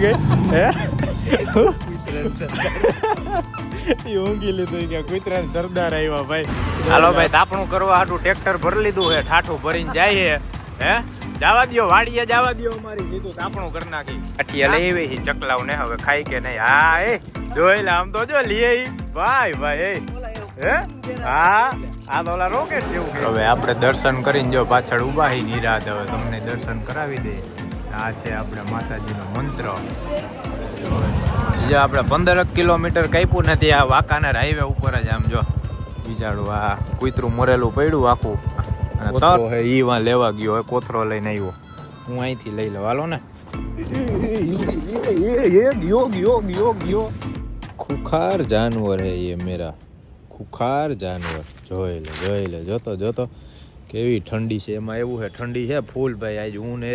ગઈ હે ઊંઘી લીધું કે કુતરા સરદાર આવ્યા ભાઈ. હાલો ભાઈ તાપણું કરવા હાટું ટ્રેક્ટર ભરી લીધું હે ઠાઠું ભરીને જાય હે હે? જવા દો વાડીએ જવા દ્યો અમારી. લીધું તાપણું કરી નાખી. અઠિયા લઈ આવી ચકલાવ ને હવે ખાઈ કે નહીં. હા એ જોઈ લે આમ તો જો લઈ ભાઈ ભાઈ એ. હે? હા આ તો ઓલા રોકેટ જેવું હવે આપણે દર્શન કરીને જો પાછળ ઊભા હી નિરાત હવે તમને દર્શન કરાવી દે આ છે આપણે માતાજીનો મંત્ર. બીજા આપણે પંદર કિલોમીટર કાપ્યું નથી આ વાંકાનેર હાઈવે ઉપર જ આમ જો. બીજાડું આ કુતરું મરેલું પડ્યું આખું. અને ઈ વાં લેવા ગયો હોય કોથરો લઈને આવ્યો હું અહીંથી લઈ લઉં. હાલો યોગ યોગ યોગ યોગ ખુખાર જાનવર હે એ મેરા. ખુખાર જાનવર. જોઈ લે જોઈ લે જોતો જોતો. કેવી ઠંડી છે. એમાં એવું છે ઠંડી છે. ફૂલ ભાઈ આજ હું ને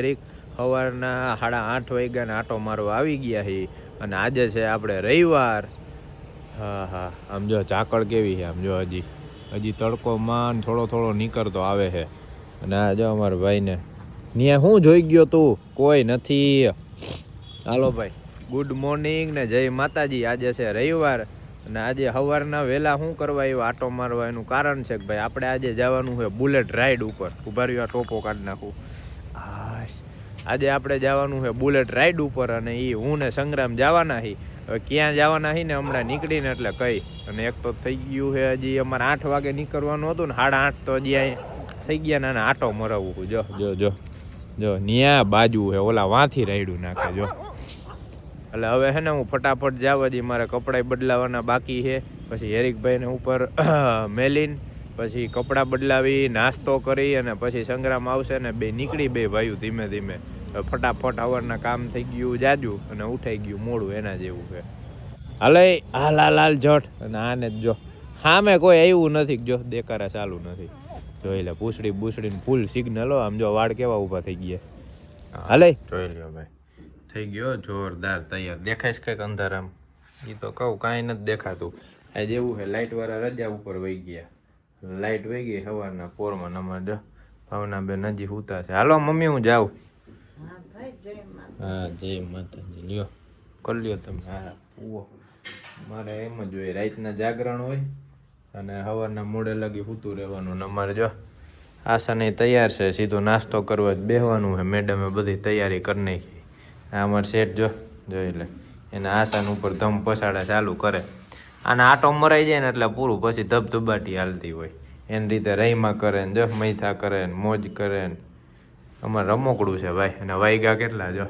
સવારના સાડા આઠ વાગ્યાને આટો મારવા આવી ગયા છે અને આજે છે આપણે રવિવાર. હા હા. આમ જો ઝાકળ કેવી છે? આમ જો હજી હજી તડકો માન થોડો થોડો નીકળતો આવે છે. અને આ જો અમારા ભાઈને ત્યાં શું જોઈ ગયો તું? કોઈ નથી. હાલો ભાઈ. ગુડ મોર્નિંગ ને જય માતાજી. આજે છે રવિવાર અને આજે સવારના વહેલા શું કરવા આવ્યો? આટો મારવા એનું કારણ છે કે ભાઈ, આપણે આજે જવાનું છે બુલેટ રાઈડ ઉપર. ઊભા રહ્યો આ ટોપો કાઢી નાખું. આજે આપણે જવાનું છે બુલેટ રાઈડ ઉપર અને એ હું ને સંગ્રામ જવાના હી હવે ક્યાં જવાના હી ને હમણાં નીકળીને એટલે કઈ. અને એક તો થઈ ગયું છે હજી અમારે આઠ વાગે નીકળવાનું હતું ને સાડા આઠ તો હજી અહીંયા થઈ ગયા ને અને આટો મરાવું છે. જો જો જો જો, ન્યા બાજુ છે. ઓલા વાંથી રાઈડું નાખે, જો. એટલે હવે હે ને હું ફટાફટ જાવ હજી મારે કપડાં બદલાવાના બાકી છે. પછી હેરિકભાઈને ઉપર મેલીન, પછી કપડાં બદલાવી, નાસ્તો કરી અને પછી સંગ્રામ આવશે ને બે નીકળી બે ભાઈઓ ધીમે ધીમે. ફટાફટ આવરના કામ થઈ ગયું જાજુ અને ઉઠાઈ ગયું મોડું એના જેવું છે. હાલે હાલ હાલ હાલ જટ. અને આને જ જો. સામે કોઈ આવ્યું નથી જો દેકારા ચાલુ નથી. જોઈ લે પૂછડી બૂસડીને ફૂલ સિગ્નલો આમ જો વાળ કેવા ઊભા થઈ ગયા હાલે. જોઈ લ્યો ભાઈ. થઈ ગયો જોરદાર તૈયાર. દેખાય છે કંઈક અંધારામ? એ તો કહું કાંઈ નથી દેખાતું. આ જેવું છે લાઇટવાળા રજા ઉપર વહી ગયા. લાઇટ વહી ગઈ સવારના પોરમાં નંબર જો ભાવના બેન હજી હુતા છે. હાલો મમ્મી હું જાઉં. હા જય માતાજી. લ્યો, કરી લ્યો તમે. હા ઉવો. મારે એમ જ હોય, રાતના જાગરણ હોય અને સવારના મોડે લગી સૂતું રહેવાનું. ને અમારે જો આશાને તૈયાર છે, સીધો નાસ્તો કરવા જ બેહવાનું છે. મેડમે બધી તૈયારી કરી નાખી. અમારે શેઠ જો, જોઈ લે. એને આસાન ઉપર ધમ પસાડા ચાલુ કરે. અને આટો મરાઈ જાય ને એટલે પૂરું પછી ધબધબાટી હાલતી હોય. એની રીતે રહીમાં કરે ને જો, મૈથા કરે ને, મોજ કરે ને. અમારે રમોકડું છે ભાઈ, અને વાઈગા કેટલા જો.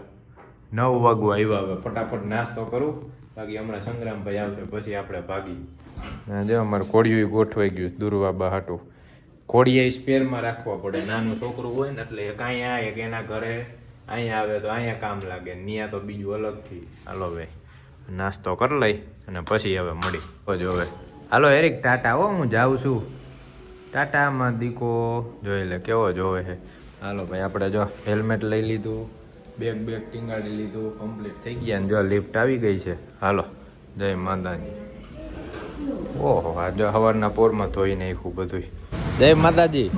નવ વાગું આવ્યા હવે, ફટાફટ નાસ્તો કરું. બાકી હમણાં સંગ્રામભાઈ આવશે, પછી આપણે ભાગી. જો અમારે કોળિયું ગોઠવાઈ ગયું દુર્વાબા હાટું. કોળિયા સ્પેરમાં રાખવા પડે, નાનું છોકરું હોય ને એટલે એક અહીંયા એક એના ઘરે. અહીંયા આવે તો અહીંયા કામ લાગે ત્યાં તો બીજું અલગથી. હાલો ભાઈ, નાસ્તો કરી લઈ, અને પછી હવે મળી. જો હવે. હાલો એરિક, ટાટા હો, હું જાઉં છું. ટાટામાં દીકો, જોઈ લે, કેવો જોવે છે. હાલો ભાઈ આપણે જો હેલ્મેટ લઈ લીધું બેગ બેગ ટીંગાડી લીધું કમ્પ્લીટ થઈ ગયા ને જો લિફ્ટ આવી ગઈ છે. હાલો જય માતાજી. ઓહો આ જો સવારના પોરમાં ધોઈ નાખ્યું બધું જય માતાજી.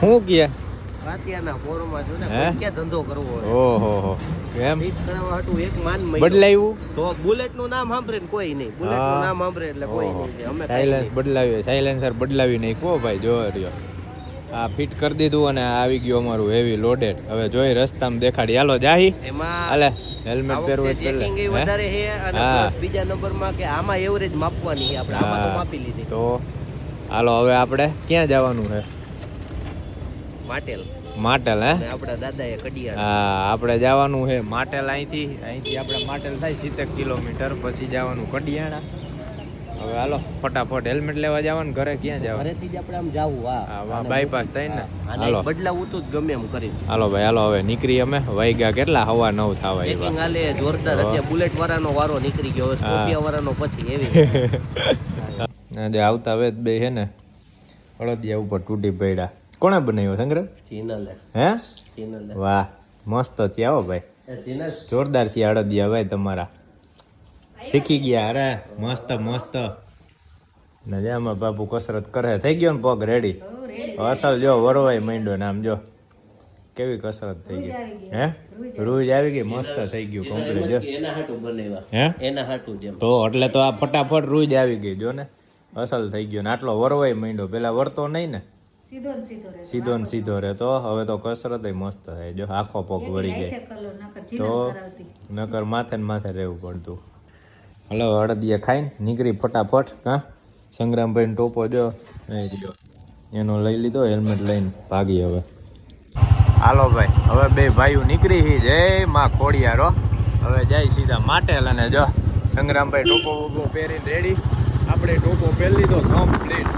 શું ગયા વાતિયાના પોરમાં જો ને હે? કોઈ ક્યાં ધંધો કરવો હોય. હો. એમ ફિટ કરવા હાટુ એક માન મહિનો. બદલાયું? તો બુલેટ નામ સાંભળે કોઈ નહીં. બુલેટ નામ સાંભળે એટલે કોઈ અમે કાંઈ સાયલેન્સ નહીં. બદલાવી સાયલેન્સર બદલાવી નાખ્યો ભાઈ જો રહ્યો. આ ફિટ કરી દીધું અને આવી ગયું અમારું હેવી લોડેડ હવે જોઈ રસ્તામાં દેખાડી. હાલો જાહી. એમાં હાલે હેલ્મેટ પહેરવું હોય વખતે તો checking એ પહેરલે. વધારે છે અને બીજા નંબરમાં કે આમાં એવરેજ માપવાની આપણે આમાં તો માપી લીધી. તો હાલો હવે આપણે ક્યાં જવાનું છે? માટેલ. માટેલ હે? આપણા દાદાએ કડિયા હા આપણે જવાનું છે માટેલ અહીંથી. અહીંથી આપણે માટેલ થાય સિત્તેર કિલોમીટર. પછી જવાનું કડિયાણા. હવે હાલો ફટાફટ હેલ્મેટ લેવા જવાનું ઘરે ક્યાં જવાનું? ઘરેથી જ આપણે આમ જાવું હા. હા, વા- આને ને? હાલો. બદલાવું તો ગમે એમ કરી હાલો ભાઈ હાલો હવે નીકળી અમે. વાગ્યા કેટલા? હવા નવ થવા આવ્યા હાલે જોરદાર. અત્યારે બુલેટ વાળાનો વારો નીકળી ગયો. હવે સ્કોપિયા વાળાનો પછી એવી. આજે આવતા હવે બે છે ને હળદિયા ઉપર તૂટી પડ્યા. કોણે બનાવ્યો સંગ્રહ ચીનલે. હે? ચીનલે. વાહ મસ્ત થયા હો ભાઈ. જોરદાર થયા હળદિયા ભાઈ તમારા. શીખી ગયા અરે મસ્ત મસ્ત. ને જે આમાં બાપુ કસરત કરે. થઈ ગયો ને પગ રેડી અસલ જો વરવાય માંડ્યો ને આમ જો. કેવી કસરત થઈ રૂજ ગઈ? હે? રૂજ આવી ગઈ. મસ્ત થઈ ગયું કમ્પ્લીટ જો. એના હાટું બનાવ્યા. હે? એના હાટું જેમ. તો એટલે તો આ ફટાફટ રૂજ આવી ગઈ જો ને. અસલ થઈ ગયો ને. આટલો વરવાય માંડ્યો. પેલા વરતો નહીં ને? સીધો ને સીધો રહે સીધો ને સીધો રહેતો. હવે તો કસરત મસ્ત થાય જો. આખો પગ વળી જાય. તો નકર માથે ને માથે રહેવું પડતું. હલો, હળદિયા ખાઈને નીકળી ફટાફટ, હા? સંગ્રામભાઈને ટોપો જો એનો લઈ લીધો, હેલ્મેટ લઈને ભાગી હવે. હાલો ભાઈ, હવે બે ભાઈઓ નીકળી હી જય માં ખોડિયારો હવે જાય સીધા માટેલ અને જો, સંગ્રામભાઈ ટોપો બોપો પહેરીને રેડી. આપણે ટોપો પહેરી લીધો કમ્પ્લીટ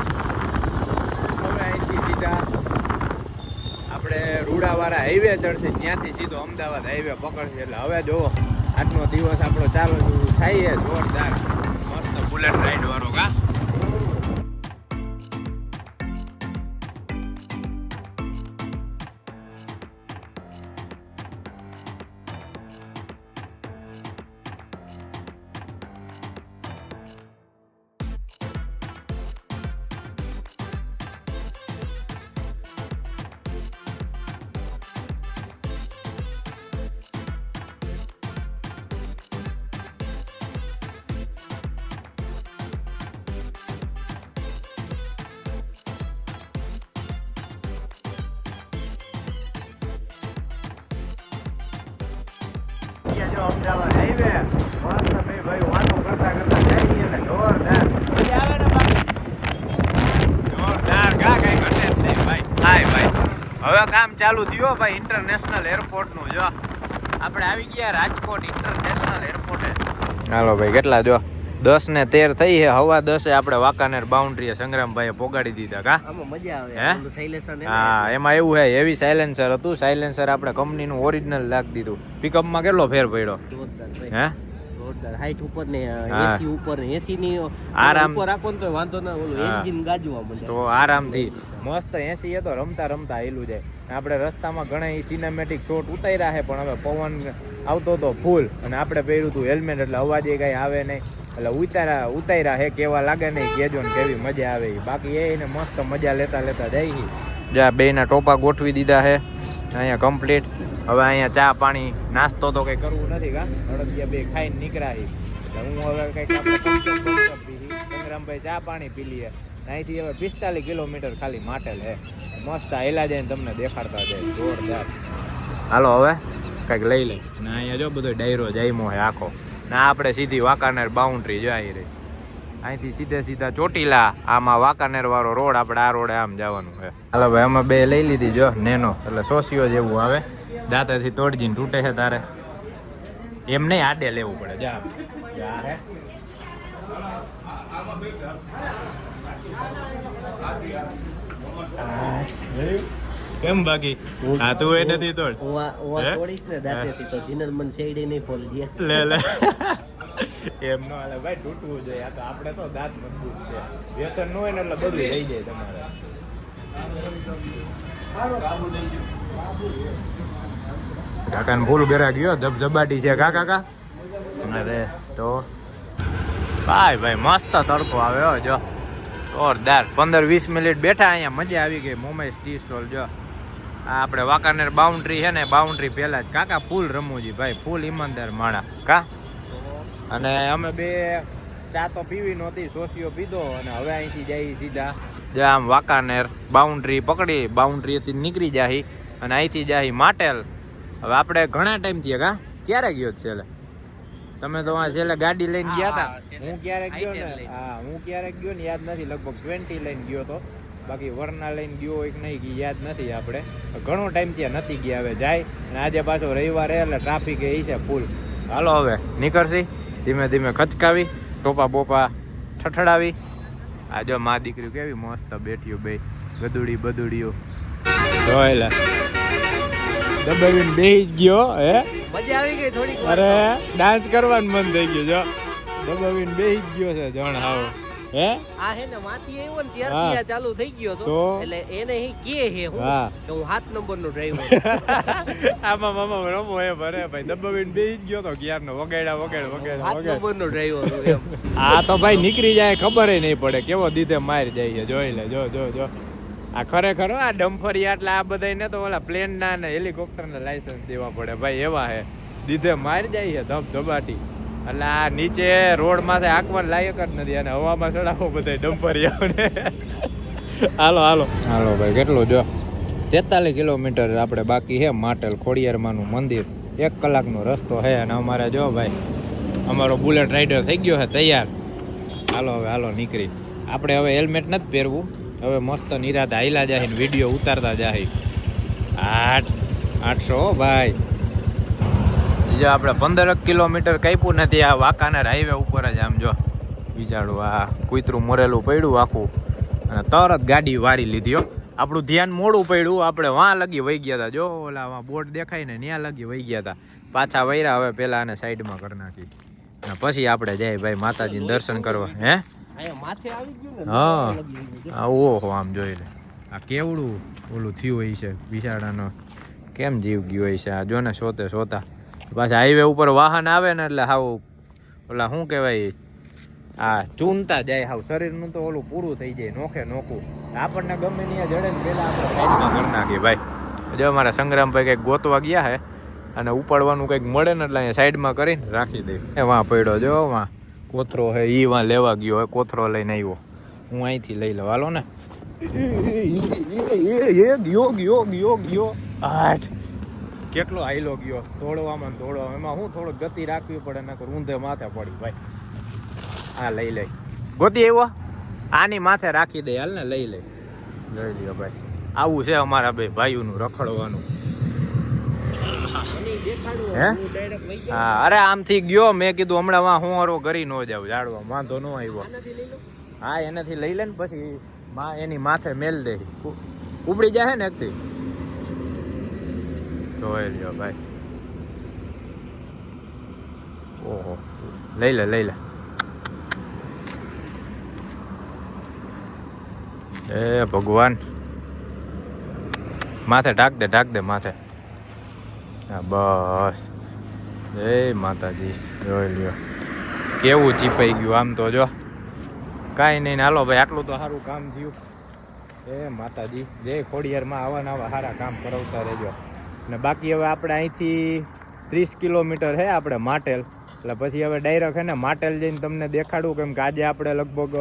હવે અહીંથી સીધા આપણે રૂડાવાળા હાઈવે ચડશે. ત્યાંથી સીધો અમદાવાદ હાઈવે પકડશે. એટલે હવે જુઓ આજનો દિવસ આપણો ચાલુ થાય જોરદાર. મસ્ત બુલેટ રાઈડ વાળો કા? જો અમદાવાદ હાઈવે ભાઈ વાતો કરતા કરતા જોરદાર. મજા આવે ને જોરદાર કઈ ઘટે જ નહીં ભાઈ. હાય ભાઈ. હવે કામ ચાલુ થયું ભાઈ ઇન્ટરનેશનલ એરપોર્ટનું જો. આપણે આવી ગયા રાજકોટ ઇન્ટરનેશનલ એરપોર્ટે હાલો ભાઈ કેટલા જો? દસ ને તેર થઈ છે. હવા દસે આપણે વાંકાનેર બાઉન્ડ્રીએ સંગ્રામભાઈએ પોગાડી દીધા કા? મજા આવે. હે? હા એમાં. એવું હે એવી સાયલેન્સર હતું. સાયલેન્સર આપણે કંપનીનું ઓરિજિનલ લાગી દીધું. પિકઅપમાં કેટલો ફેર પડ્યો? હે? હાઈટ ઉપર ને એસી ઉપર એસી ની આરામ. ઉપર રાખો તો વાંધો ના ઓલું હા. એન્જિન ગાજવા મળે તો આરામથી. મસ્ત એસી એ તો રમતા રમતા હેલું જાય આપણે રસ્તામાં ઘણા સિનેમેટિક શોટ ઉતાર્યા છે પણ હવે પવન આવતો હતો ફૂલ અને આપણે પહેર્યું હતું હેલ્મેટ એટલે અવાજ એ કાંઈ આવે નહીં. એટલે ઉતાર્યા ઉતાર્યા હે કેવા લાગે નહીં કેજો ને કેવી મજા આવે. બાકી એને મસ્ત મજા લેતા લેતા જાય જ્યાં બેના ટોપા ગોઠવી દીધા છે અહીંયા કમ્પ્લીટ હવે અહીંયા ચા પાણી, નાસ્તો તો કંઈ કરવું નથી કા? અડદિયા બે ખાઈને નીકળાય એટલે હું હવે કંઈક ચા પાણી પી લઈએ અહીંથી હવે પિસ્તાલીસ કિલોમીટર ખાલી માટેલ હે. મસ્ત હેલા જઈને તમને દેખાડતા જાય. જોરદાર. હાલો હવે, કંઈક લઈ લઈ. અને અહીંયા જો બધો ડાયરો જાયમો હે આખો. ના આપણે સીધી વાંકાનેર બાઉન્ડ્રી જાય રહી. અહીંથી સીધે સીધા ચોટીલા, આમાં વાંકાનેર વાળો રોડ, આપણે આ રોડે આમ જવાનું છે. હાલો ભાઈ, અમે બે લઈ લીધી જો, નેનો, એટલે સોસીઓ જેવું આવે. દાંતેથી તોડજીને તૂટે છે તારે. એમ નહીં આડે લેવું પડે, જા. જા હે. કેમ બાકી? હા તું એ નથી તોડ. હું આ હું આ હે? તોડીશ ને દાંતેથી તો જીનલ મન શેડી નહીં ફોલ દે. લે લે. એમ નો હાલે ભાઈ તૂટવું જોઈએ. આ તો આપણે તો દાંત મજબૂત છે. વ્યસન ન હોય ને એટલે બધું રહી જાય તમારે. કાકાને ફૂલ ઘરા ગયો ધબધબાટી છે. કા કાકા? અરે તો? ભાઈ ભાઈ મસ્ત તડકો આવ્યો જો. જોરદાર. પંદર વીસ મિનિટ બેઠા અહીંયા મજા આવી ગઈ. મુંબઈ સ્ટી સ્ટોલ જો. આ આપણે વાંકાનેર બાઉન્ડ્રી છે ને બાઉન્ડ્રી પહેલા જ. કાકા ફૂલ રમૂજી ભાઈ ફૂલ ઈમાનદાર માણા. કા? અને અમે બે ચા તો પીવી નહોતી સોસીઓ પીધો અને હવે અહીંથી જઈ સીધા. જ્યાં આમ વાંકાનેર બાઉન્ડ્રી પકડી બાઉન્ડ્રીથી નીકળી જાહી અને અહીંથી જાહી માટેલ. હવે આપણે ઘણા ટાઈમ થયા કા? ક્યારે ગયો છેલ્લે? તમે તો આ છેલ્લે ગાડી લઈને ગયા હતા હું ક્યારેક ગયો ને હા હું ક્યારેક ગયો ને યાદ નથી લગભગ ટ્વેન્ટી લઈને ગયો તો. બાકી વરના લઈને ગયો હોય કે નહીં યાદ નથી આપણે. ઘણો ટાઈમ ત્યાં નથી ગયા હવે જાય. અને આજે પાછો રવિવાર એટલે ટ્રાફિક એ છે ફૂલ હાલો હવે નીકળશી. ધીમે ધીમે ખચકાવી ટોપા બોપા ઠઠડાવી. આ જો મા દીકરી કેવી મસ્ત બેઠ્યું બે ગદુડી બદુડીઓ જોઈ લે દબાવીને બેહી જ ગયો હે? મજા આવી ગઈ થોડીક વાર. અરે ડાન્સ કરવાનું મન થઈ ગયું જો. દબાવીને બેહી જ ગયો છે જણ હાવ. હે? આ હે ને માથી આવ્યો ને ત્યારથી આ ચાલુ થઈ ગયો તો તો? એટલે એને હી કે હે હું કે હું સાત નંબર નો ડ્રાઈવર આમાં મામા રમો હે ભરે ભાઈ દબાવીને બેહી જ ગયો તો ક્યારનો વગાડ્યા વગાડ વગાડ સાત નંબર નો ડ્રાઈવર એમ. આ તો ભાઈ નીકળી જાય ખબર નહીં પડે કેવો દીધે માર જાય છે જોઈ લે જો જો જો. આ ખરેખર આ ડમ્ફરિયા એટલે આ બધાય તો ઓલા પ્લેન ના ને હેલિકોપ્ટર ના લાયસન્સ દેવા પડે. ભાઈ એવા હે દીધે મારી જાય છે ધબ ધબાટી. એટલે આ નીચે રોડ માથે આંકવા લાયક જ નથી અને હવામાં ચડાવો બધા ડમ્ફરિયાઓને હાલો હાલો. હાલો ભાઈ, કેટલું જો? તેતાલીસ કિલોમીટર આપણે બાકી છે માટેલ ખોડિયારમાંનું મંદિર. એક કલાકનો રસ્તો છે અને અમારે જો ભાઈ, અમારો બુલેટ રાઈડર થઈ ગયો છે, તૈયાર. હાલો, હવે હાલો, નીકળી. આપણે હવે હેલ્મેટ નથી પહેરવું. હવે મસ્ત નિરાત હાઈલા જાય ને વીડિયો ઉતારતા જાય આઠ, આઠસો ભાઈ. જો આપણે પંદર કિલોમીટર કાપ્યું નથી, આ વાંકાનેર હાઈવે ઉપર જ આમ જો. વિચારું આ કુતરું મરેલું પડ્યું આખું. અને તરત ગાડી વારી લીધી હો. આપણું ધ્યાન મોડું પડ્યું, આપણે વાં લગી વહી ગયા હતા. જો ઓલા વાં બોટ દેખાય ને ત્યાં લગી વહી ગયા હતા. પાછા વૈરા હવે પેલા આને સાઈડમાં કરી નાખી. અને પછી આપણે જાય ભાઈ માતાજીને દર્શન કરવા. હે? હા. ઓહો, આમ જોઈ લે. આ કેવડું ઓલું થયું હોય છે, બિચારાનો. કેમ જીવ ગયો હોય છે? આ જો ને, સોતે સોતા. પાછા હાઈવે ઉપર વાહન આવે ને એટલે હાવ ઓલા શું કહેવાય આ ચૂનતા જાય હાવ શરીરનું તો ઓલું પૂરું થઈ જાય નોખે નોખું. આપણને ગમે ત્યાં જડે ને પહેલાં આપણે સાઈડમાં કરી નાખીએ ભાઈ. જો અમારા સંગ્રામભાઈ કંઈક ગોતવા ગયા હે અને ઉપાડવાનું કંઈક મળે ને એટલે અહીંયા સાઈડમાં કરીને રાખી દે. એ વાં પડ્યો જો વાં. કોથરો હે એ વાં લેવા ગયો હે કોથરો લઈને આવ્યો. હું અહીંથી લઈ લઉં. હાલો ને. ગયો ગયો ગયો ગયો. આઠ. કેટલો હાઈલો ગયો? દોડવામાં દોડવામાં એમાં હું થોડુંક ગતિ રાખવી પડે, નકર ઊંધે માથે પડી. ભાઈ હા લઈ લઈ. ગોતી આવ્યો? આની માથે રાખી દે, હાલ ને લઈ લઈ. લઈ લ્યો ભાઈ, આવું છે અમારા બે ભાઈઓનું રખડવાનું. હે? અરે આમથી ગયો, મેં કીધું હમણાં વાં હું હરો કરી ન જાવ જાડવા, વાંધો ન આવ્યો. હા, એનાથી લઈ લે ને પછી એની માથે મેલ દે. ઉપડી જાય ને એકથી જોઈ લ્યો ભાઈ ઓહો લઈ લે લઈ લે એ ભગવાન. માથે ઢાક દે ઢાક દે માથે. હા, બસ. જય માતાજી જોઈ લ્યો કેવું ચીપાઈ ગયું આમ તો, જો. કાંઈ નહીં, ને હાલો ભાઈ, આટલું તો સારું કામ થયું. એ માતાજી જય ખોડિયારમાં આવા નવા સારા કામ કરાવતા રહેજો. ને બાકી હવે આપણે અહીંથી ત્રીસ કિલોમીટર છે આપણે માટેલ. એટલે પછી હવે ડાયરેક્ટ છે ને માટેલ જઈને તમને દેખાડું કેમ કે આજે આપણે લગભગ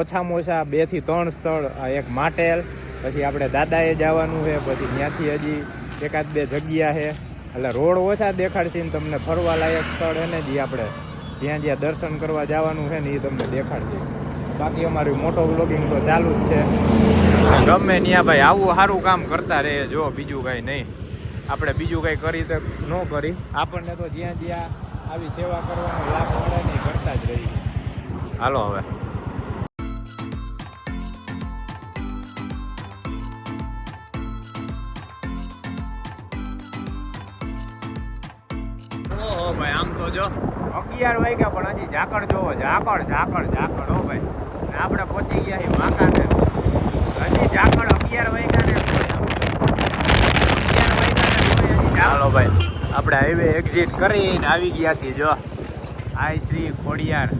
ઓછામાં ઓછા બેથી ત્રણ સ્થળ એક માટેલ, પછી આપણે દાદાએ જવાનું છે પછી ત્યાંથી હજી એકાદ બે જગ્યા છે એટલે રોડ ઓછા દેખાડશે ને તમને ફરવા લાયક સ્થળ છે ને જે આપણે જ્યાં જ્યાં દર્શન કરવા જવાનું છે ને એ તમને દેખાડશે. બાકી અમારું મોટો વ્લોગિંગ તો ચાલુ જ છે. ગમે ત્યાં ભાઈ આવું સારું કામ કરતા રહે જો બીજું કાંઈ નહીં. આપણે બીજું કંઈ કરી તો ન કરી. આપણને તો જ્યાં જ્યાં આવી સેવા કરવાનો લાભ મળે ને કરતા જ રહી હાલો હવે. ઓહો ભાઈ આમ તો જો. અગિયાર વાગ્યા પણ હજી ઝાકળ જોવો ઝાકળ ઝાકળ ઝાકળ હો ભાઈ. આપણે પહોંચી ગયા છીએ વાંકાને હજી ઝાકળ અગિયાર વાગ્યા ને અગિયાર વાગ્યા ને ચાલો ભાઈ આપણે હાઈવે એક્ઝિટ કરીને આવી ગયા છીએ જો. આ શ્રી ખોડિયાર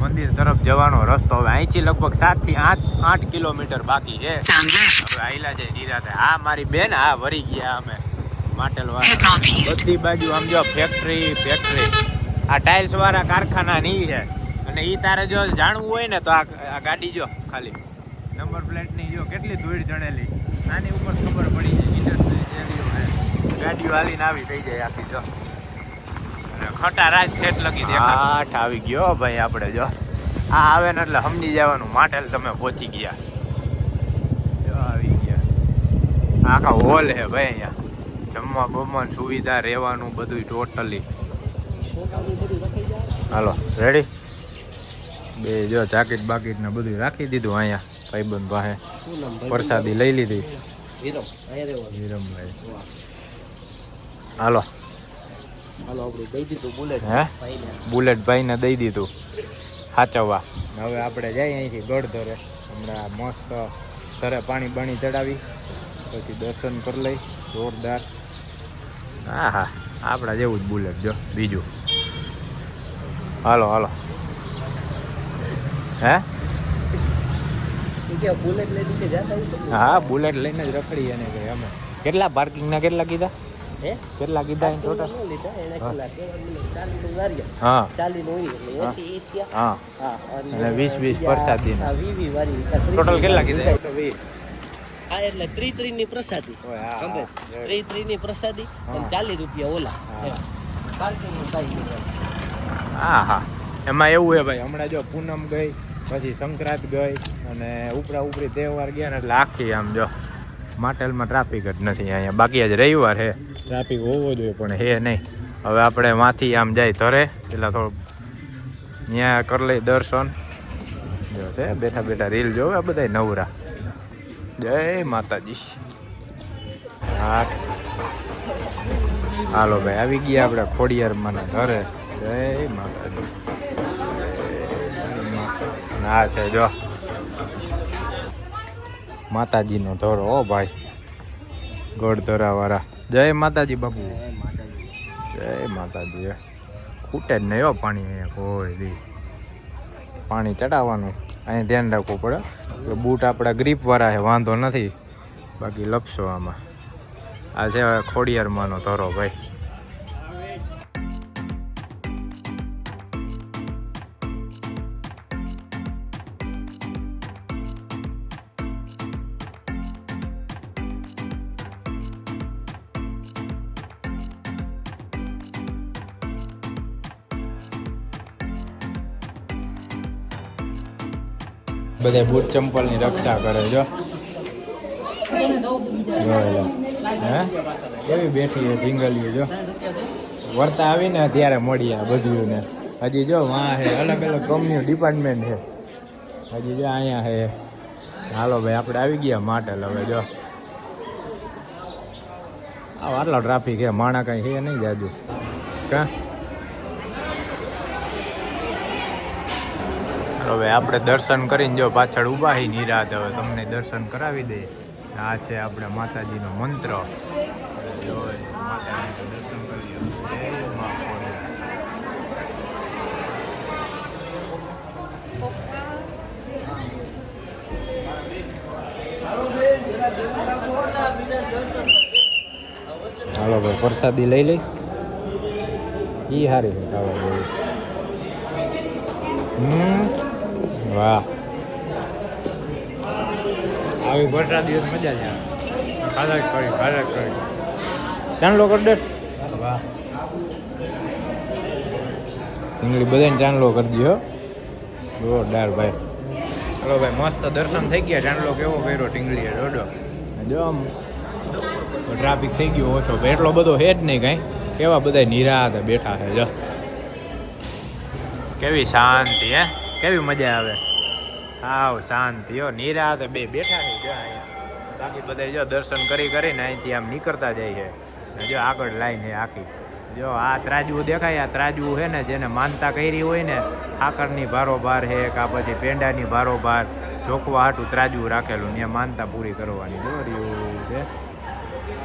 મંદિર તરફ જવાનો રસ્તો. હવે અહીંથી લગભગ સાતથી આઠ આઠ કિલોમીટર બાકી છે. હવે આયલા જાય નિરાતે આ મારી બેન આ વરી ગયા અમે માટેલ Head વાળા northeast. બધી બાજુ આમ જો ફેક્ટરી ફેક્ટરી આ ટાઇલ્સ વાળા કારખાના ની છે. અને એ તારે જો જાણવું હોય ને તો આ ગાડી જો ખાલી. નંબર પ્લેટની જો કેટલી ધૂળ ચડેલી આની ઉપર ખબર પડી જાય. છે ગાડીઓ હાલીને આવી થઈ જાય આખી જો. ખટા રાજ ઠેઠ લગી આઠ આવી ગયો ભાઈ આપણે જો. આ આવે ને એટલે સમજી જવાનું માટેલ તમે પહોંચી ગયા. જો આવી ગયા. આખા હોલ છે ભાઈ અહીંયા. જમવા બમવાની સુવિધા રહેવાનું બધું ટોટલી. હાલો રેડી બે જો જાકીટ બાકીટ ને બધું રાખી દીધું અહીંયા ભાઈબંધ પાસે. ભાઈ? પ્રસાદી લઈ લીધી. વિરમ. વિરમભાઈ. હાલો. હાલો બુલેટ. હે? ભાઈને. બુલેટ ભાઈને દઈ દીધું. સાચવવા હવે આપણે જઈએ અહીંથી ગઢ ધરે હમણાં મસ્ત ધરે પાણી બાણી ચડાવી પછી દર્શન કરી લઈ જોરદાર. હા હા આપણા જેવું જ બુલેટ જો બીજું. હાલો હાલો. હે? હા બુલેટ લઈને જ રખડીએ ને ભાઈ અમે. કેટલા પાર્કિંગના કેટલા કીધા? કેટલા કીધા ઇન ટોટલ લીધા એને કેટલા હા. નું એટલે થયા. હા. હા અને 20 20 પ્રસાદી વાળી ટોટલ કેટલા કીધા? હા એટલે ત્રી ત્રી ની પ્રસાદી. સમજે? ત્રી ત્રી ની પ્રસાદી અને ચાલીસ રૂપિયા ઓલા. હા. હા. એમાં એવું હે ભાઈ હમણાં જો પૂનમ ગઈ પછી સંક્રાંત ગઈ અને ઉપરા ઉપરી તહેવાર ગયા ને એટલે આખી આમ જો માટેલમાં ટ્રાફિક જ નથી અહીંયા. બાકી આજ રવિવાર હે. ટ્રાફિક હોવો જોઈએ, પણ હે નહીં. હવે આપણે માથી આમ જાય ધરે, પેલા થોડું ત્યાં કરી લઈ દર્શન. જો છે, બેઠા બેઠા રીલ જોવે આ બધા નવરા. જય માતાજી. હા. હાલો ભાઈ, આવી ગયા આપણે ખોડિયારમાં ધરે જય માતાજી. ના છે, જો. માતાજીનો ધોરો ઓ ભાઈ. ગોળ ધોરાવાળા જય માતાજી બાપુ. જય માતાજી. ખૂટે જ નહીં પાણી અહીંયા કોઈ દી. પાણી ચડાવવાનું. અહીં ધ્યાન રાખવું પડે. કે બૂટ આપણા ગ્રીપવાળા છે વાંધો નથી. બાકી લપસો આમાં. આ છે ખોડિયારમાંનો ધોરો ભાઈ. બધા બૂટ ચંપલની રક્ષા કરે જો હે? કેવી બેઠી છે ઢીંગલીઓ, જો. વર્તા આવીને ત્યારે મળીએ બધું ને હજી જો વાં છે અલગ અલગ કંપનીઓ ડિપાર્ટમેન્ટ છે હજી જો અહીંયા હે. હાલો ભાઈ, આપણે આવી ગયા માટલ હવે, જો. આટલો ટ્રાફિક છે માણા કઈ છે નહીં જાજુ. કા? હવે આપણે દર્શન કરીને જો પાછળ ઊભા હી નિરાત, હવે તમને દર્શન કરાવી દઈએ. આ છે આપણે માતાજીનો મંત્ર. હાલો ભાઈ, પ્રસાદી લઈ લઈ. ઈ હારી હાલો ભાઈ હમ. વાહ. આવી વરસાદ દિવસ મજા જ આવે. ખાધા કરી ખાધા કરી ચાંદલો કરી દે. વાહ. ડુંગળી બધાને ચાંદલો કરી દો જોરદાર ભાઈ. ચાલો ભાઈ મસ્ત દર્શન થઈ ગયા. ચાંદલો કેવો કર્યો ટીંગળીએ જોડો જો. આમ ટ્રાફિક થઈ ગયો ઓછો. એટલો બધો હે જ નહીં કાંઈ. કેવા બધા નિરાતે બેઠા છે જો. કેવી શાંતિ હે? કેવી મજા આવે? હાવ શાંતિ હો, નિરાતે બે બેઠા નહીં જો અહીંયા. બાકી બધા જો દર્શન કરી કરીને અહીંથી આમ નીકળતા જાય છે. જો આગળ લાઈન છે આખી. જો આ ત્રાજવું દેખાય, આ ત્રાજવું છે ને જેને માનતા કરી હોય ને આકરની ભારોભાર છે કા પછી પેંડાની ભારોભાર જોખવા હાટું ત્રાજવું રાખેલું ત્યાં માનતા પૂરી કરવાની. જો રહ્યું છે.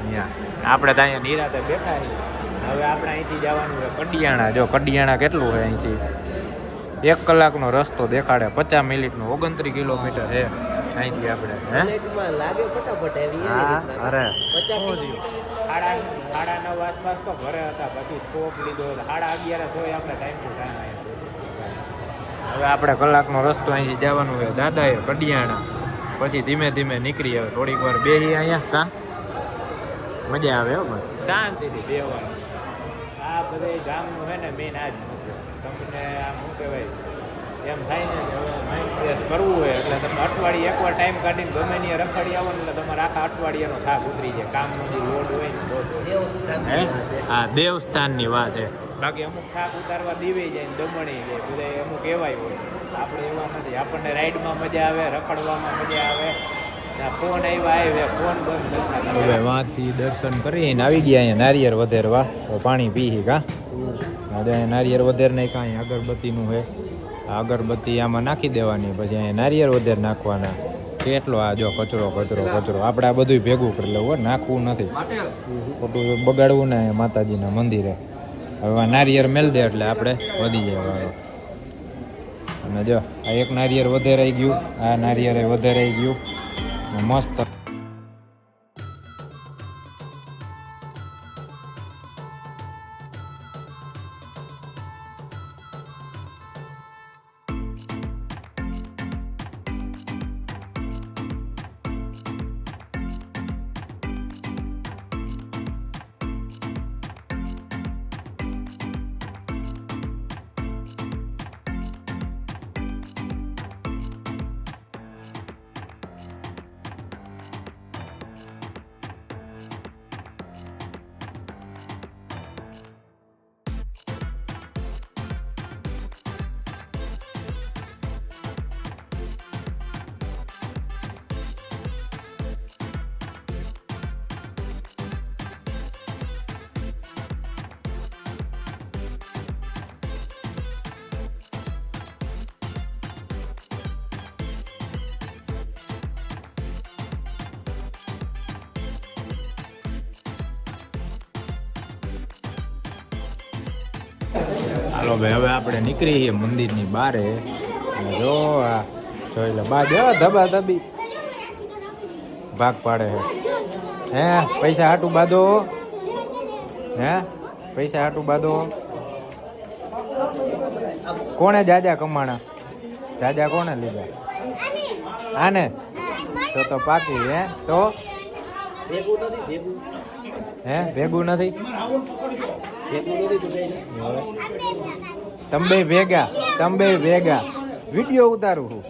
ત્યાં આપણે તો અહીંયા નિરાતે બેઠા છીએ. હવે આપણે અહીંથી જવાનું છે કડિયાણા. જો કડિયાણા કેટલું છે અહીંથી? એક કલાકનો રસ્તો દેખાડે પચાસ મિનિટનો ઓગણત્રીસ કિલોમીટર છે અહીંથી આપણે હે? હા અરે. સાડા નવ આસપાસ તો ઘરે હતા પછી સ્કોપ લીધો સાડા અગિયાર તોય આપણે ટાઈમ ટુ ટાઈમ હવે આપણે કલાકનો રસ્તો અહીંથી જવાનું છે દાદાએ કડિયાણા. પછી ધીમે ધીમે નીકળી આવે થોડીક વાર બેહી અહીંયા કા? મજા આવે હો શાંતિથી બેવાનું આ બધે ગામનું છે ને મેન આ તમને આમ શું કહેવાય? એમ થાય ને કે હવે માઇન્ડ ફ્રેશ કરવું હોય એટલે તમે અઠવાડિયે એકવાર ટાઈમ કાઢીને ગમે ત્યાં રખડી આવો ને એટલે તમારે આખા અઠવાડિયાનો થાક ઉતરી જાય. કામનો જે લોડ હોય ને હા? દેવસ્થાનની વાત છે. બાકી અમુક થાક ઉતારવા દીવે જાય ને દમણી જાય. બધા અમુક એવાય હોય. આપણે એવા નથી. આપણને રાઈડમાં મજા આવે રખડવામાં મજા આવે. ફોન આવ્યા આવે ફોન બંધ હવે વાંથી દર્શન કરીને આવી ગયા અહીંયા નારિયેર વધેરવા. તો પાણી પી કા? નારિયેર વધેર નહીં કાંઈ અગરબત્તીનું છે અગરબત્તી આમાં નાખી દેવાની, પછી અહીંયા નારિયેર વધેર નાખવાના. કેટલો આ જો કચરો કચરો કચરો. આપણે આ બધું ભેગું કરી લેવું નાખવું નથી. ખોટું બગાડવું ને માતાજીના મંદિરે. હવે આ નારિયેર મેલ દે એટલે આપણે વધી જાય અને જો, આ એક નારિયેળ વધારાઈ ગયું, આ નારિયેળ રહી ગયું. મસ્ત હાલો ભાઈ હવે આપણે નીકળી છીએ મંદિરની બારે. જો આ જોઈ લે બા જો ધબા ધબી. ભાગ પાડે છે. હે પૈસા હાટું બાદો હે પૈસા હાટું બાદો કોણે જાજા કમાણા? જાજા કોણે લીધા? આને? તો તો પાકી હે? તો? ભેગું નથી હે ભેગું નથી? તમે ભેગા તમે ભેગા. વીડિયો ઉતારું છું.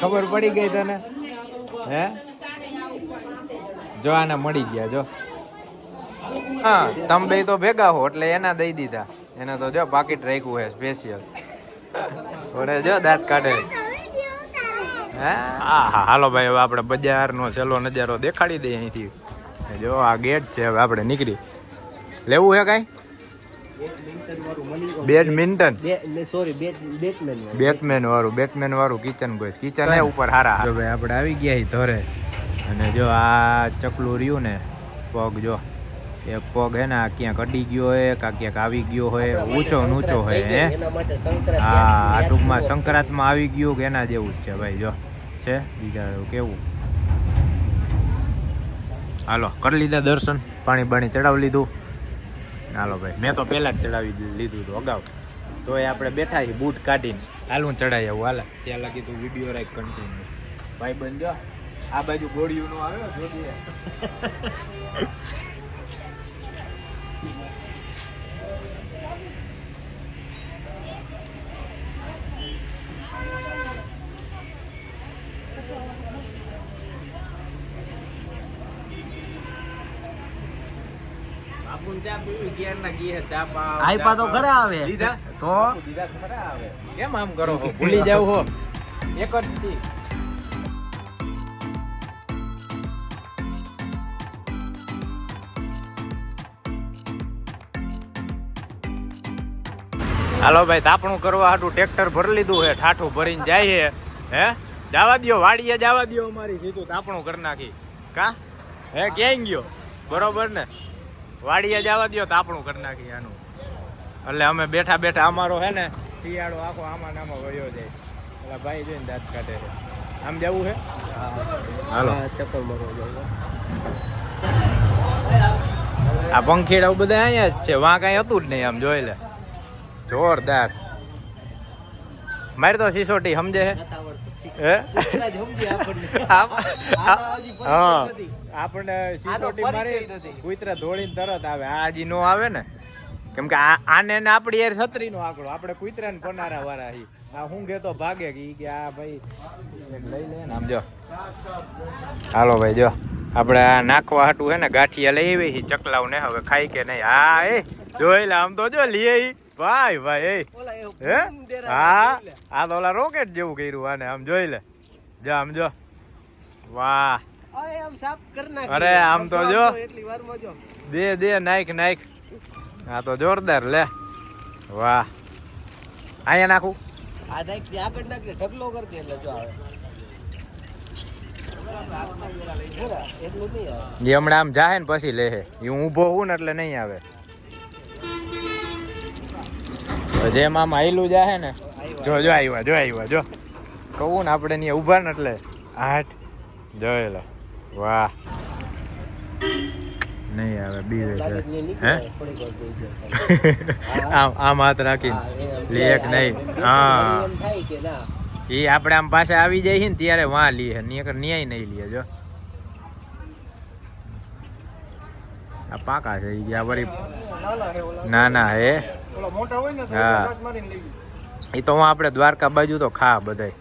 ખબર પડી ગઈ તને? હે? જો આને મળી ગયા, જો. હા તમે તો ભેગા હો, એટલે એના દઈ દીધા. એને તો જો પાકીટ રાખ્યું હે સ્પેશિયલ ઓરે જો દાંત કાઢે. હે? હા હા હાલો ભાઈ, હવે આપણે બજારનો છેલ્લો નજારો દેખાડી દઈએ અહીંથી. જો આ ગેટ છે, હવે આપણે નીકળી. લેવું હે કાંઈ? બેડમિન્ટન. વાળું મળી બેડમિન્ટન બે સોરી બેટમેન વાળું. બેટમેન વાળું બેટમેન વાળું કિચન ગોય કિચન એ ઉપર હારા જો ભાઈ આપણે આવી ગયા છીએ ધોરે અને જો આ ચકલું રહ્યું ને પગ જો. એક પગ હે ને આ ક્યાંક અડી ગયો હોય કા ક્યાંક આવી ગયો હોય ઊંચો ઊંચો હોય હે એના માટે સંક્રાંત હા આ ટૂંકમાં સંક્રાંતમાં આવી ગયું કે એના જેવું જ છે ભાઈ જો. છે? બીજા કેવું? હાલો કરી લીધા દર્શન. પાણી બાણી ચડાવી લીધું. હાલો ભાઈ, મેં તો પહેલાં જ ચડાવી લીધું હતું અગાઉ. તો એ આપણે બેઠા છીએ બૂટ કાઢીને. હાલ હું ચડાવી આવું, હાલ. ત્યાં લાગી તું વીડિયો રાખ કન્ટિન્યુ ભાઈ બંધ આ બાજુ ગોળીઓનો આવ્યો જોજે બાપુને ચા પીવી ક્યારના ગીએ ચા પા આયપા તો ઘરે આવે. દીધા તો? દીધા ખરા આવે. કેમ આમ કરો હો ભૂલી જાવ હો. એક જ છી. હાલો ભાઈ તાપણું કરવા હાટું ટ્રેક્ટર ભરી લીધું હે ઠાઠું ભરીને જાય છે. હે? જવા દ્યો વાડીએ જવા દો અમારી. સીધું તાપણું કરી નાખી. કા? હે ક્યાંય ગયો? બરોબર ને? વાડીએ જવા દ્યો આપણું કરી નાખી આનું. એટલે અમે બેઠા બેઠા અમારો હે ને શિયાળો આખો આમાં ને આમાં વયો જાય. એટલે ભાઈ જોઈને દાંત કાઢે છે. આમ જવું છે હાલો. ચક્કર જાઉં. આ પંખીડા બધા અહીંયા જ છે. વાં કાંઈ હતું જ નહીં આમ જોઈ લે. જોરદાર. મારી તો સિસોટી સમજે હે? આપણને. સિસોટી મારી નથી. કુતરા ધોળીને તરત આવે. આ હજી નો આવે ને? કેમ કે આને ને આપણી યાર છત્રી નો આંકડો. આપણે કુતરાને પનારા વાળા હી. આ હું તો ભાગે કે કે આ ભાઈ લઈ લે ને. આમ જો. હાલો ભાઈ જો. આપણે આ નાખવા હાટું હે ને ગાંઠિયા લઈ આવી ચકલાવ ને હવે ખાઈ કે નહીં. હા એ જોઈ લે આમ તો જો લઈએ ઈ. ભાઈ ભાઈ એ. હે? હા આ તો ઓલા રોકેટ જેવું કર્યું આને આમ જોઈ લે. જો આમ જો. વાહ. અરે આમ તો જો. દે દે નાઈક નાઈક આ તો જોરદાર લે. વાહ. અહીંયા નાખું. આ આગળ એટલે જો આવે. હમણાં આમ જાહે ને પછી લે હું ઊભો હું ને એટલે નહીં આવે. તો જેમ આમ આયલું જાહે ને. જો જો આવ્યા જો આવ્યા જો. કહું ને આપણે ત્યાં ઊભા ને એટલે આઠ જોયેલો વાહ. નહીં આવે બીવે હે. આમ આમ હાથ રાખીને. એક નહીં. હા. એ આપણે આમ પાસે આવી જાય છે ને ત્યારે વાં લઈએ નહીં ન્યાય નહીં લીએ જો. આ પાકા છે આ વળી ના ના, હે. હા. એ તો હું આપણે દ્વારકા બાજુ તો ખા બધાય.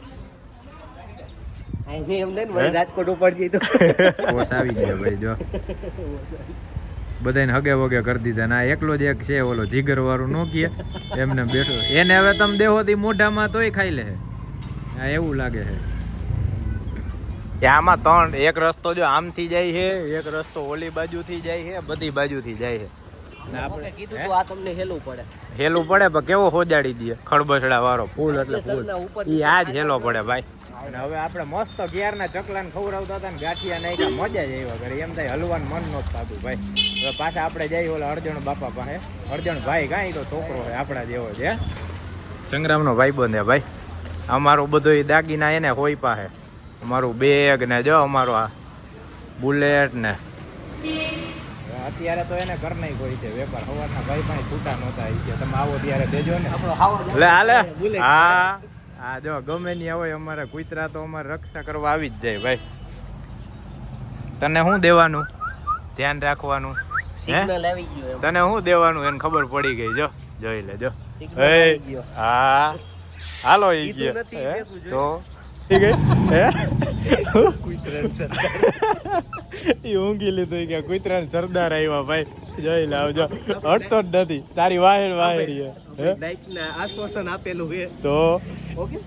રાજકોટ ઉપર જઈ તો. કોસ આવી ગયા ભાઈ જો. બધાને હગે વગે કરી દીધા. ના એકલો જ એક છે ઓલો જીગર વાળું નો કીએ એમને બેઠો. એને હવે તમે દેહો થી મોઢામાં તોય ખાઈ લે. આ એવું લાગે છે. આમાં ત્રણ એક રસ્તો જો આમથી જાય છે એક રસ્તો ઓલી બાજુથી જાય છે બધી બાજુથી જાય છે. આપણે આપણે કીધું તું આ તમને હેલું પડે. હેલું પડે પણ કેવો હોજાડી દે? ખડબસડા વાળો ફૂલ એટલે ફૂલ. ઈ આ જ હેલો પડે ભાઈ. અને હવે આપણે મસ્ત ઘેરના ચકલાને ખવડાવતા હતા ને ગાંઠિયા નાખ્યા મજા જ આવ્યા ઘરે. એમ થાય હલવાનું મન નહોતું થતું ભાઈ. હવે પાછા આપણે જઈએ ઓલા અર્જણ બાપા પાસે. અર્જણ ભાઈ કાંઈ તો છોકરો હોય આપણા જેવો છે સંગ્રામનો ભાઈ બંધ ભાઈ. અમારું બધું દાગીના એને હોય પાસે અમારું બેગ ને જો અમારો આ બુલેટ ને અત્યારે તો એને કર નહીં કોઈ છે વેપાર. હવાના ભાઈ પણ છૂટા નહોતા ઈ કે તમે આવો ત્યારે દેજો ને. આપણો હાલે. હા. હા જો ગમે ની હોય અમારે કુતરા તો અમારે રક્ષા કરવા આવી જ જાય ભાઈ. તને શું દેવાનું? ધ્યાન રાખવાનું હે? સિગ્નલ આવી ગયો એમ. તને શું દેવાનું એને ખબર પડી ગઈ જો. જોઈ લે જો સિગ્નલ એ આવી ગયો. હા. હાલો ઈ ગયો. તો? ઠીક है હે કૂતરાનું સરદાર. ઈ ઊંઘી લીધું કે કોઈ ત્રણ સરદાર આવ્યા ભાઈ જોઈ લાવજો આવજો હટતો જ નથી તારી વાહેર વાહેરી હે હે આશ્વાસન આપેલું છે તો ઓકે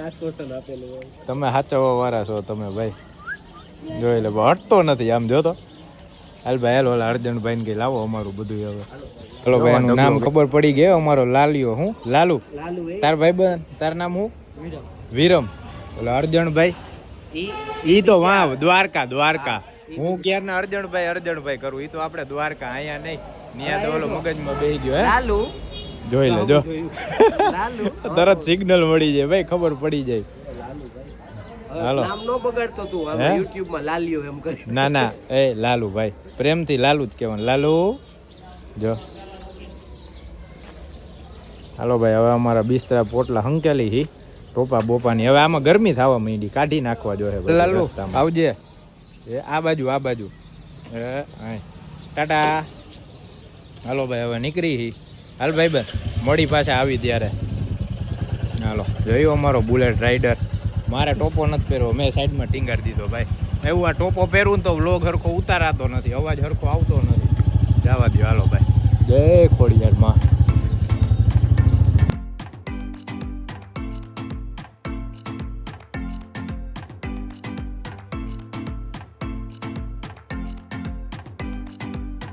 આશ્વાસન આપેલું તમે સાચવવા વાળા છો તમે ભાઈ જોઈ લે હટતો નથી આમ જો તો હાલ ભાઈ હાલ ઓલા અર્જનભાઈ ને કઈ લાવો અમારું બધું હવે હલો ભાઈ એનું નામ ખબર પડી ગયો અમારો લાલિયો હું લાલુ લાલુ તાર ભાઈ બન તાર નામ હું વિરમ. ઓલા અર્જણભાઈ ઈ તો વાહ દ્વારકા દ્વારકા. હું ક્યારના અર્જણભાઈ અર્જણભાઈ કરું? ઈ તો આપણે દ્વારકા અહીંયા નહીં. ન્યા તો ઓલો મગજમાં બેહી ગયો હે? લાલુ. જોઈ લે જો લાલુ. તરત સિગ્નલ મળી જાય ભાઈ ખબર પડી જાય. લાલુ ભાઈ હાલો. નામ નો બગાડતો તું હવે YouTube માં લાલિયો એમ કરી. ના ના એ લાલુ ભાઈ પ્રેમથી લાલુ જ કહેવાનું લાલુ. જો. હાલો ભાઈ હવે અમારા બિસ્તરા પોટલા હંકેલી હી. ટોપા બોપાની. હવે આમાં ગરમી થવા માંડી. કાઢી નાખવા જો લાલુ, આવજે. એ આ બાજુ આ બાજુ. ટાટા. હાલો ભાઈ હવે નીકળી હી. હાલ ભાઈ બન મોડી પાછા આવી ત્યારે. હાલો. જોયું અમારો બુલેટ રાઈડર? મારે ટોપો નથી પહેરવો. મેં સાઈડમાં ટીંગાડી દીધો ભાઈ. એવું આ ટોપો પહેરવું ને તો વ્લોગ હરખો ઉતારાતો નથી. અવાજ હરખો આવતો નથી. જવા દો હાલો ભાઈ. જય ખોડિયાર માં.